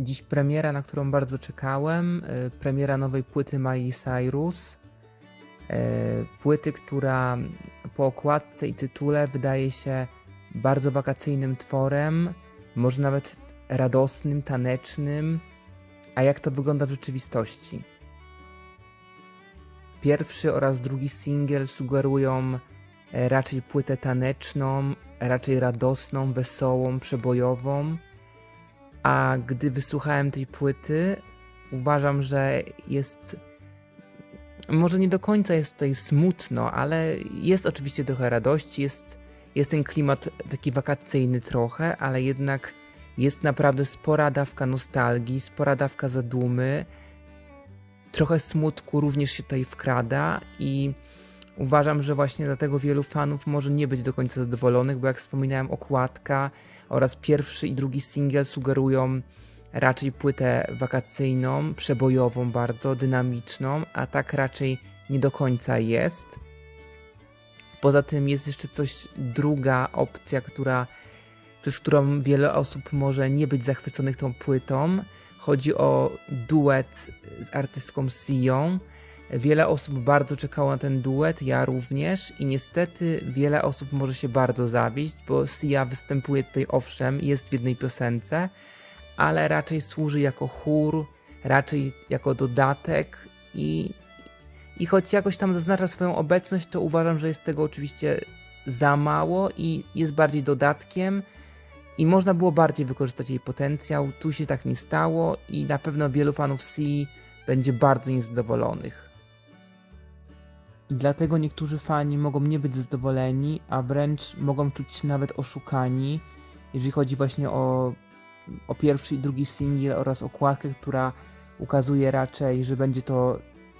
Dziś premiera, na którą bardzo czekałem. e, Premiera nowej płyty Miley Cyrus. E, Płyty, która po okładce i tytule wydaje się bardzo wakacyjnym tworem, może nawet radosnym, tanecznym. A jak to wygląda w rzeczywistości? Pierwszy oraz drugi singiel sugerują e, raczej płytę taneczną, raczej radosną, wesołą, przebojową. A gdy wysłuchałem tej płyty, uważam, że jest. Może nie do końca jest tutaj smutno, ale jest oczywiście trochę radości, jest, jest ten klimat taki wakacyjny trochę, ale jednak jest naprawdę spora dawka nostalgii, spora dawka zadumy. Trochę smutku również się tutaj wkrada i uważam, że właśnie dlatego wielu fanów może nie być do końca zadowolonych, bo jak wspominałem, okładka oraz pierwszy i drugi singiel sugerują raczej płytę wakacyjną, przebojową bardzo, dynamiczną, a tak raczej nie do końca jest. Poza tym jest jeszcze coś druga opcja, która, przez którą wiele osób może nie być zachwyconych tą płytą. Chodzi o duet z artystką Sią. Wiele osób bardzo czekało na ten duet, ja również i niestety wiele osób może się bardzo zawieść, bo Sia występuje tutaj owszem, jest w jednej piosence, ale raczej służy jako chór, raczej jako dodatek i, i choć jakoś tam zaznacza swoją obecność, to uważam, że jest tego oczywiście za mało i jest bardziej dodatkiem i można było bardziej wykorzystać jej potencjał. Tu się tak nie stało i na pewno wielu fanów C będzie bardzo niezadowolonych. I dlatego niektórzy fani mogą nie być zadowoleni, a wręcz mogą czuć się nawet oszukani, jeżeli chodzi właśnie o, o pierwszy i drugi singiel oraz okładkę, która ukazuje raczej, że będzie to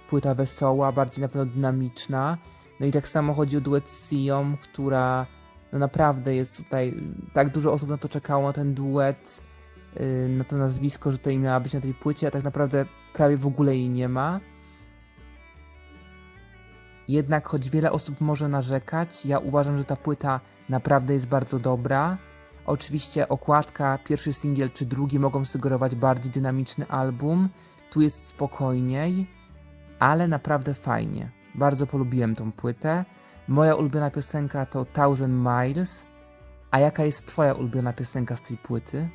płyta wesoła, bardziej na pewno dynamiczna. No i tak samo chodzi o duet z która no naprawdę jest tutaj, tak dużo osób na to czekało, na ten duet, yy, na to nazwisko, że tutaj miała być na tej płycie, a tak naprawdę prawie w ogóle jej nie ma. Jednak choć wiele osób może narzekać, ja uważam, że ta płyta naprawdę jest bardzo dobra. Oczywiście okładka, pierwszy singiel czy drugi mogą sugerować bardziej dynamiczny album. Tu jest spokojniej, ale naprawdę fajnie. Bardzo polubiłem tą płytę. Moja ulubiona piosenka to Thousand Miles. A jaka jest twoja ulubiona piosenka z tej płyty?